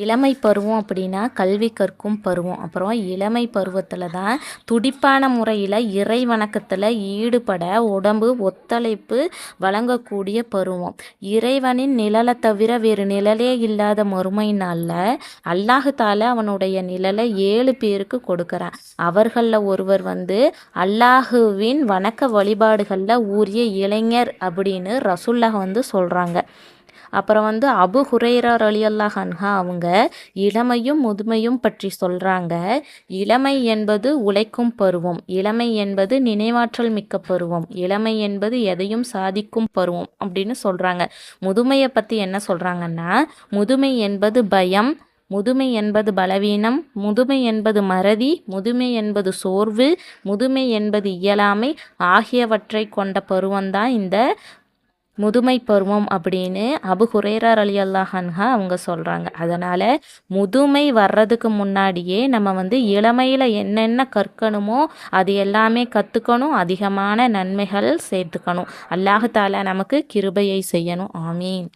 இளமை பருவம் அப்படின்னா கல்வி கற்கும் பருவம். அப்புறம் இளமை பருவத்தில் தான் துடிப்பான முறையில் இறை வணக்கத்தில் ஈடுபட உடம்பு ஒத்துழைப்பு வழங்கக்கூடிய பருவம். இறைவனின் நிழலை தவிர வேறு நிழலே இல்லாத மறுமை நாளில் அவனுடைய நிழலை ஏழு பேருக்கு கொடுக்குறான். அவர்களில் ஒருவர் வந்து அல்லாஹுவின் வணக்க வழிபாடுகளில் ஊறிய இளைஞர் அப்படின்னு ரசுல்லா வந்து சொல்கிறாங்க அப்புறம் வந்து அபு ஹுரைரர் அலி ஹன்ஹா அவங்க இளமையும் முதுமையும் பற்றி சொல்கிறாங்க இளமை என்பது உழைக்கும் பருவம். இளமை என்பது நினைவாற்றல் மிக்க பருவம். இளமை என்பது எதையும் சாதிக்கும் பருவம் அப்படின்னு சொல்கிறாங்க முதுமையை பற்றி என்ன சொல்கிறாங்கன்னா முதுமை என்பது பயம் முதுமை என்பது பலவீனம் முதுமை என்பது மறதி முதுமை என்பது சோர்வு முதுமை என்பது இயலாமை ஆகியவற்றை கொண்ட பருவம்தான் இந்த முதுமை பருவம் அப்படின்னு அபு ஹுரேரார் அலி அல்லாஹன்ஹா அவங்க சொல்கிறாங்க அதனால் முதுமை வர்றதுக்கு முன்னாடியே நம்ம வந்து இளமையில் என்னென்ன கற்கணுமோ அது எல்லாமே கற்றுக்கணும் அதிகமான நன்மைகள் சேர்த்துக்கணும். அல்லாஹு தாலா நமக்கு கிருபையை செய்யணும். ஆமீன்.